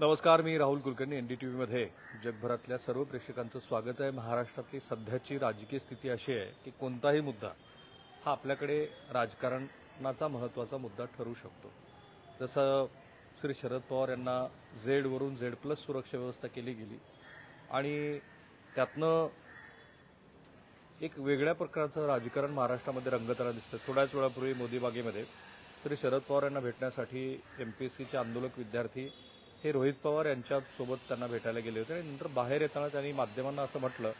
नमस्कार मी राहुल कुलकर्णी एनडीटीव्हीमध्ये जगभरातल्या सर्व प्रेक्षकांचं स्वागत आहे. महाराष्ट्रातली सध्याची राजकीय स्थिती अशी आहे की कोणताही मुद्दा हा आपल्याकडे राजकारणाचा महत्त्वाचा मुद्दा ठरू शकतो. जसं श्री शरद पवार यांना झेडवरून झेड प्लस सुरक्षा व्यवस्था केली गेली आणि त्यातनं एक वेगळ्या प्रकारचं राजकारण महाराष्ट्रामध्ये रंगताना दिसतं थोड्याच वेळापूर्वी मोदीबागेमध्ये श्री शरद पवार यांना भेटण्यासाठी एमपीएससीचे आंदोलक विद्यार्थी हे रोहित पवार यांच्यासोबत त्यांना भेटायला गेले होते. आणि नंतर बाहेर येताना त्यांनी माध्यमांना असं म्हटलं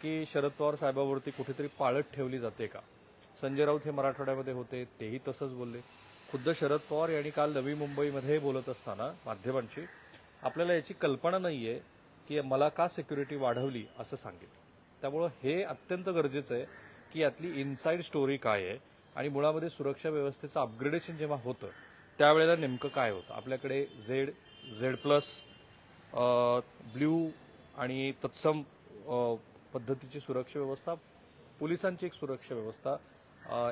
की शरद पवार साहेबावरती कुठेतरी पाळत ठेवली जाते का? संजय राऊत हे मराठवाड्यामध्ये होते तेही तसंच बोलले. खुद्द शरद पवार यांनी काल नवी मुंबईमध्ये बोलत असताना माध्यमांशी आपल्याला याची कल्पना नाहीये की मला का सिक्युरिटी वाढवली असं सांगितलं. त्यामुळं हे अत्यंत गरजेचं आहे की यातली इनसाईड स्टोरी काय आहे आणि मुळामध्ये सुरक्षा व्यवस्थेचं अपग्रेडेशन जेव्हा होतं त्यावेळेला नेमकं काय होतं? आपल्याकडे झेड झेड प्लस ब्ल्यू आणि तत्सम पद्धतीची सुरक्षा व्यवस्था पोलिसांची एक सुरक्षा व्यवस्था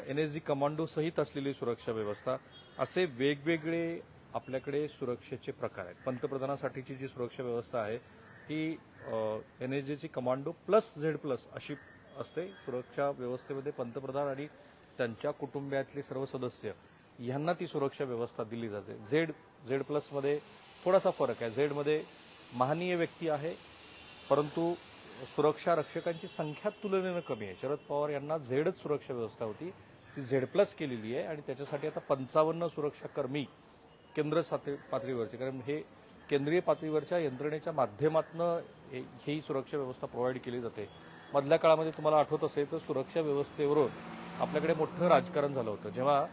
एन एस जी कमांडो सहित असलेली सुरक्षा व्यवस्था असे वेगवेगळे आपल्याकडे सुरक्षेचे प्रकार आहेत. पंतप्रधानासाठीची जी सुरक्षा व्यवस्था आहे ती एन एस जीची कमांडो प्लस झेड प्लस अशी असते. सुरक्षा व्यवस्थेमध्ये पंतप्रधान आणि त्यांच्या कुटुंबियातले सर्व सदस्य यांना ती सुरक्षा व्यवस्था दिली जाते. झेड झेड प्लसमध्ये थोडासा फरक आहे. झेडमध्ये महानीय व्यक्ती आहे परंतु सुरक्षा रक्षकांची संख्या तुलनेनं कमी आहे. शरद पवार यांना झेडच सुरक्षा व्यवस्था होती. ती झेड प्लस केलेली आहे आणि त्याच्यासाठी आता पंचावन्न सुरक्षा कर्मी केंद्र पातळीवरचे. कारण हे केंद्रीय पातळीवरच्या यंत्रणेच्या माध्यमातून ही सुरक्षा व्यवस्था प्रोव्हाइड केली जाते. मधल्या काळामध्ये तुम्हाला आठवत असेल तर सुरक्षा व्यवस्थेवरून आपल्याकडे मोठं राजकारण झालं होतं. जेव्हा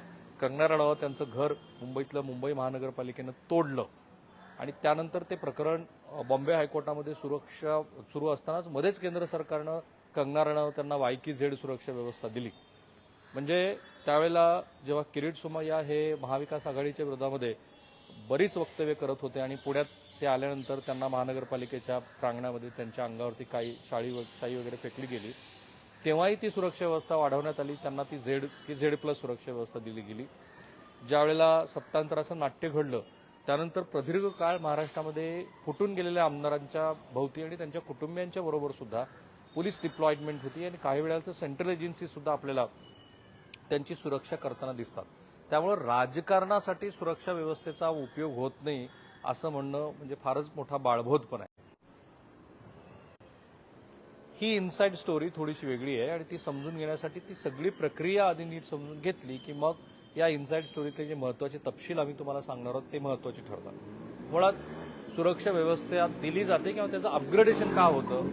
कंगना राणावत त्यांचं घर मुंबईतलं मुंबई महानगरपालिकेनं तोडलं आणि त्यानंतर ते प्रकरण बॉम्बे हायकोर्टामध्ये सुरक्षा सुरू असतानाच मध्येच केंद्र सरकारनं कंगना राणावत त्यांना वायकी झेड सुरक्षा व्यवस्था दिली. म्हणजे त्यावेळेला जेव्हा किरीट सोमय्या हे महाविकास आघाडीच्या विरोधामध्ये बरीच वक्तव्य करत होते आणि पुण्यात ते आल्यानंतर त्यांना महानगरपालिकेच्या प्रांगणामध्ये त्यांच्या अंगावरती काही शाळी व- शाई वगैरे फेकली गेली. तेव्हाही ती सुरक्षा व्यवस्था वाढवण्यात आली. त्यांना ती झेड की झेड प्लस सुरक्षा व्यवस्था दिली गेली. ज्यावेळेला सत्तांतराचं नाट्य घडलं त्यानंतर प्रदीर्घ काळ महाराष्ट्रामध्ये फुटून गेलेल्या आमदारांच्या भोवती आणि त्यांच्या कुटुंबियांच्या बरोबर सुद्धा पोलीस डिप्लॉयमेंट होती आणि काही वेळेला तर सेंट्रल एजन्सी सुद्धा आपल्याला त्यांची सुरक्षा करताना दिसतात. त्यामुळे राजकारणासाठी सुरक्षा व्यवस्थेचा उपयोग होत नाही असं म्हणणं म्हणजे फारच मोठा बाळबोधपण आहे. ही इनसाइड स्टोरी थोडीशी वेगळी आहे आणि ती समजून घेण्यासाठी ती सगळी प्रक्रिया आधी नीट समजून घेतली की मग या इनसाइड स्टोरीतले जे महत्त्वाचे तपशील आम्ही तुम्हाला सांगणार आहोत ते महत्त्वाचे ठरतात. मुळात सुरक्षा व्यवस्थेत दिली जाते किंवा त्याचं अपग्रेडेशन का होतं?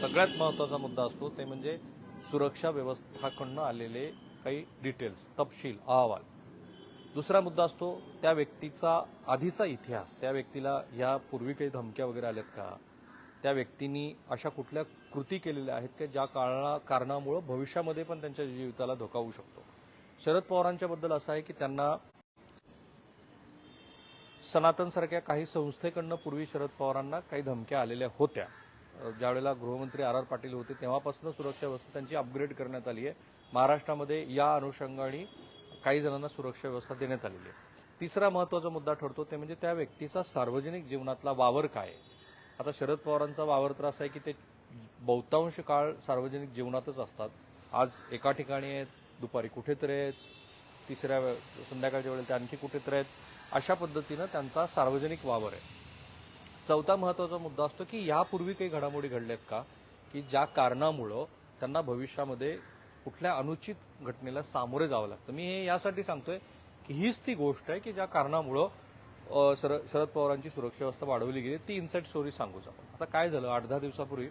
सगळ्यात महत्त्वाचा मुद्दा असतो ते म्हणजे सुरक्षा व्यवस्थाकडनं आलेले काही डिटेल्स तपशील अहवाल. दुसरा मुद्दा असतो त्या व्यक्तीचा आधीचा इतिहास. त्या व्यक्तीला यापूर्वी काही धमक्या वगैरे आल्यात का? त्या व्यक्तींनी अशा कुठल्या कृती केलेल्या आहेत की ज्या कारणा कारणामुळं भविष्यामध्ये पण त्यांच्या जीविताला धोका होऊ शकतो? शरद पवारांच्या बद्दल असं आहे की त्यांना सनातनसारख्या काही संस्थेकडनं पूर्वी शरद पवारांना काही धमक्या आलेल्या होत्या. ज्यावेळेला गृहमंत्री आर आर पाटील होते तेव्हापासून सुरक्षा व्यवस्था त्यांची अपग्रेड करण्यात आली आहे महाराष्ट्रामध्ये या अनुषंगाने काही जणांना सुरक्षा व्यवस्था देण्यात आलेली आहे. तिसरा महत्त्वाचा मुद्दा ठरतो ते म्हणजे त्या व्यक्तीचा सार्वजनिक जीवनातला वावर काय आहे? आता शरद पवारांचा वावर तर असा आहे की ते बहुतांश काळ सार्वजनिक जीवनातच असतात. आज एका ठिकाणी आहेत दुपारी कुठेतरी आहेत तिसऱ्या संध्याकाळच्या वेळेला ते आणखी कुठेतरी आहेत. अशा पद्धतीनं त्यांचा सार्वजनिक वावर आहे. चौथा महत्त्वाचा मुद्दा असतो की यापूर्वी काही घडामोडी घडल्यात का? की ज्या कारणामुळं त्यांना भविष्यामध्ये कुठल्या अनुचित घटनेला सामोरे जावं लागतं. मी हे यासाठी सांगतोय की हीच ती गोष्ट आहे की ज्या कारणामुळं शर- शरद पवारांची सुरक्षा व्यवस्था वाढवली गेली. ती इन्साइड स्टोरी सांगूच आपण. आता काय झालं? आठ दहा दिवसापूर्वी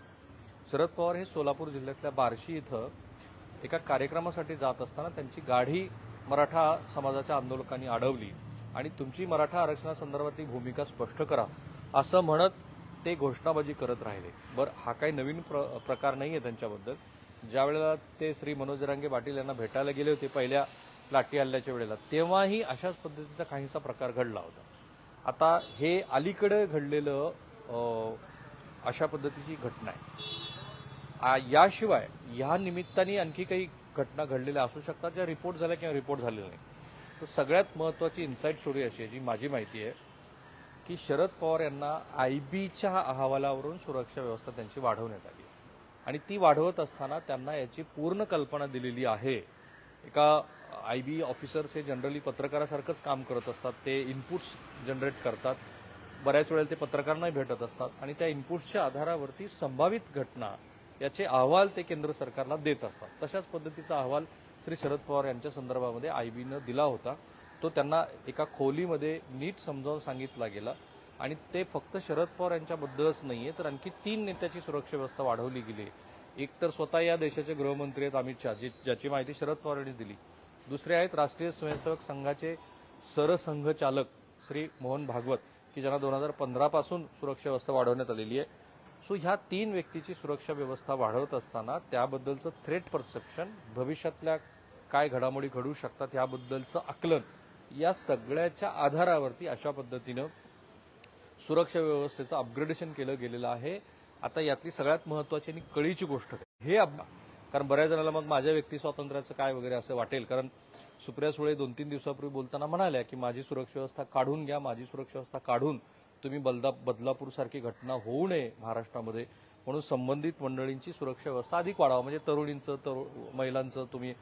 शरद पवार हे सोलापूर जिल्ह्यातल्या बार्शी इथं एका कार्यक्रमासाठी जात असताना त्यांची गाडी मराठा समाजाच्या आंदोलकांनी अडवली आणि तुमची मराठा आरक्षणासंदर्भातली भूमिका स्पष्ट करा असं म्हणत ते घोषणाबाजी करत राहिले. बरं हा काही नवीन प्र प्रकार नाही आहे त्यांच्याबद्दल. ज्या वेळेला ते श्री मनोज रांगे पाटील यांना भेटायला गेले होते पहिल्या लाठी हल्ल्याच्या वेळेला तेव्हाही अशाच पद्धतीचा काहीसा प्रकार घडला होता. आता हे अलीकडे घडलेलं अशा पद्धतीची घटना आहे. याशिवाय ह्या निमित्ताने आणखी काही घटना घडलेल्या असू शकतात ज्या रिपोर्ट झाल्या किंवा रिपोर्ट झालेल्या नाही. तर सगळ्यात महत्वाची इन्साईट स्टोरी अशी आहे जी माझी माहिती आहे की शरद पवार यांना आय बीच्या अहवालावरून सुरक्षा व्यवस्था त्यांची वाढवण्यात आली आणि ती वाढवत असताना त्यांना याची पूर्ण कल्पना दिलेली आहे. एका आय बी ऑफिसर्स हे जनरली पत्रकारासारखंच काम करत असतात ते इनपुट्स जनरेट करतात. बऱ्याच वेळेला ते पत्रकारांनाही भेटत असतात. आणि त्या इनपुट्सच्या आधारावरती संभावित घटना याचे अहवाल ते केंद्र सरकारला देत असतात. तशाच पद्धतीचा अहवाल श्री शरद पवार यांच्या संदर्भामध्ये आय बीनं दिला होता. तो त्यांना एका खोलीमध्ये नीट समजावून सांगितला गेला. आणि ते फक्त शरद पवार यांच्याबद्दलच नाहीये तर आणखी तीन नेत्याची सुरक्षा व्यवस्था वाढवली गेली एक तर स्वतः या देशाचे गृहमंत्री आहेत अमित शहा जी ज्याची माहिती शरद पवार यांनीच दिली. दुसरे आहेत राष्ट्रीय स्वयंसेवक संघाचे सरसंघचालक श्री मोहन भागवत की ज्यांना दोन हजार पंधरापासून सुरक्षा व्यवस्था वाढवण्यात आलेली आहे. सो ह्या तीन व्यक्तीची सुरक्षा व्यवस्था वाढवत असताना त्याबद्दलचं थ्रेट परसेप्शन भविष्यातल्या काय घडामोडी घडू शकतात याबद्दलचं आकलन या सगळ्याच्या आधारावरती अशा पद्धतीनं सुरक्षा व्यवस्थेचं अपग्रेडेशन केलं गेलेलं आहे. आता यातली सगळ्यात महत्वाची आणि कळीची गोष्ट हे कारण बऱ्याच जणांना मग माझ्या व्यक्ती स्वातंत्र्याचं काय वगैरे असं वाटेल. कारण सुप्रिया सुळे दोन तीन दिवसापूर्वी बोलताना म्हणाल्या की माझी सुरक्षा व्यवस्था काढून घ्या माझी सुरक्षा व्यवस्था काढून तुम्ही बलदा बदलापूरसारखी घटना होऊ नये महाराष्ट्रामध्ये म्हणून संबंधित मंडळींची सुरक्षा व्यवस्था अधिक वाढावा. म्हणजे तरुणींचं तरुण महिलांचं तुम्ही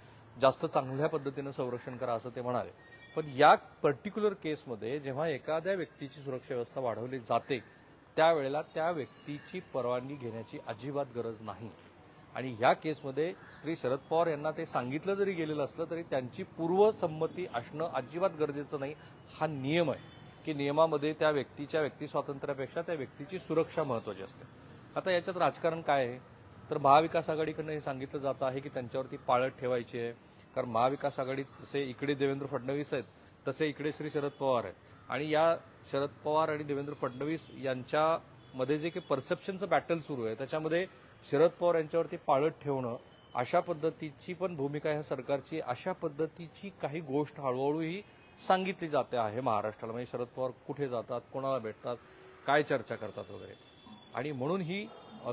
जास्त चांगल्या पद्धतीनं संरक्षण करा असं ते म्हणाले. पण या पर्टिक्युलर केसमध्ये जेव्हा एखाद्या व्यक्तीची सुरक्षा व्यवस्था वाढवली जाते त्यावेळेला त्या व्यक्तीची परवानगी घेण्याची अजिबात गरज नाही. आणि या केसमध्ये श्री शरद पवार यांना ते सांगितलं जरी गेलेलं असलं तरी त्यांची पूर्वसंमती असणं अजिबात गरजेचं नाही. हा नियम आहे. की नियमामध्ये त्या व्यक्तीच्या व्यक्ती स्वातंत्र्यापेक्षा त्या व्यक्तीची सुरक्षा महत्वाची असते. आता याच्यात राजकारण काय आहे? तर महाविकास आघाडीकडनं हे सांगितलं जात आहे की त्यांच्यावरती पाळत ठेवायची आहे. कारण महाविकास आघाडीत जसे इकडे देवेंद्र फडणवीस आहेत तसे इकडे श्री शरद पवार आहेत. आणि या शरद पवार आणि देवेंद्र फडणवीस यांच्यामध्ये जे काही परसेप्शनचं बॅटल सुरू आहे त्याच्यामध्ये शरद पवार यांच्यावरती पाळत ठेवणं अशा पद्धतीची पण भूमिका ह्या सरकारची अशा पद्धतीची काही गोष्ट हळूहळू ही सांगितली जाते आहे महाराष्ट्राला. म्हणजे शरद पवार कुठे जातात कोणाला भेटतात काय चर्चा करतात वगैरे. आणि म्हणून ही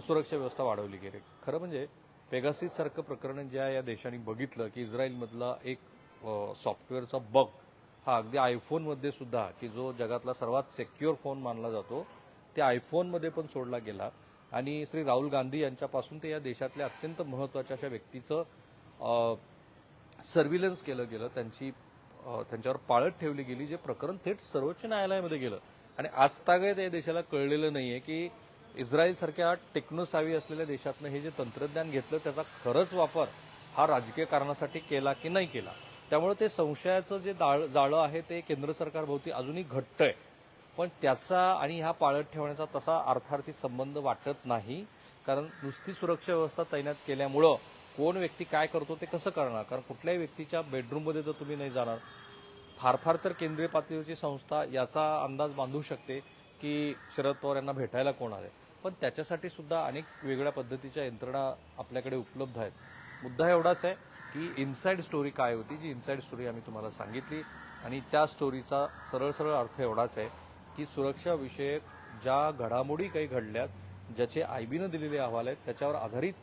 सुरक्षा व्यवस्था वाढवली गेली. खरं म्हणजे पेगासिस सारखं प्रकरण ज्या या देशाने बघितलं की इस्रायलमधला एक सॉफ्टवेअरचा बग हा अगदी आयफोनमध्ये सुद्धा की जो जगातला सर्वात सेक्युअर फोन मानला जातो त्या आयफोनमध्ये पण सोडला गेला. आणि श्री राहुल गांधी यांच्यापासून ते या देशातल्या अत्यंत महत्त्वाच्या अशा व्यक्तीचं सर्व्हिलन्स केलं गेलं. त्यांची त्यांच्यावर पाळत ठेवली गेली जे प्रकरण थेट सर्वोच्च न्यायालयामध्ये गेलं. आणि आजतागत या देशाला कळलेलं नाहीये की इस्रायल सारख्या टेक्नोसावी असलेल्या देशातनं हे जे तंत्रज्ञान घेतलं त्याचा खरंच वापर हा राजकीय कारणासाठी केला की नाही केला. त्यामुळे ते संशयाचं जे जाळं आहे ते केंद्र सरकारभोवती अजूनही घट्ट आहे पण त्याचा आणि ह्या पाळत ठेवण्याचा तसा अर्थार्थी संबंध वाटत नाही. कारण नुसती सुरक्षा व्यवस्था तैनात केल्यामुळं कोण व्यक्ती काय करतो ते कसं करणार? कारण कुठल्याही व्यक्तीच्या बेडरूममध्ये तर तुम्ही नाही जाणार. फार फार तर केंद्रीय पातळीवरची संस्था याचा अंदाज बांधू शकते की शरद पवार यांना भेटायला कोण आले पण त्याच्यासाठी सुद्धा अनेक वेगळ्या पद्धतीच्या यंत्रणा आपल्याकडे उपलब्ध आहेत. मुद्दा एवढाच आहे की इनसाइड स्टोरी काय होती जी इनसाइड स्टोरी आम्ही तुम्हाला सांगितली. आणि त्या स्टोरीचा सरळ सरळ अर्थ एवढाच आहे की सुरक्षा विषयक ज्या घडामोडी काही घडल्यात ज्याचे आयबीनं दिलेले अहवाल आहेत त्याच्यावर आधारित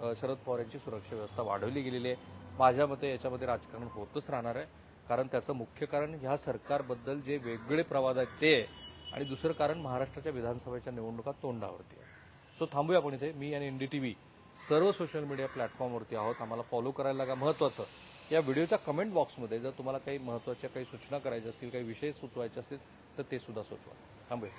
शरद पवार यांची सुरक्षा व्यवस्था वाढवली गेलेली आहे. माझ्या मते याच्यामध्ये राजकारण होतच राहणार आहे. कारण त्याचं मुख्य कारण ह्या सरकारबद्दल जे वेगळे प्रवाद आहेत ते आहे आणि दुसरं कारण महाराष्ट्राच्या विधानसभेच्या निवडणुका तोंडावरती आहे. सो थांबूया आपण इथे. मी आणि एनडीटीव्ही सर्व सोशल मीडिया प्लॅटफॉर्मवरती आहोत. आम्हाला फॉलो करायला लागा. महत्वाचं या व्हिडिओच्या कमेंट बॉक्समध्ये जर तुम्हाला काही महत्त्वाच्या काही सूचना करायच्या असतील काही विषय सुचवायचे असतील तर ते सुद्धा सुचवा. थांबूया.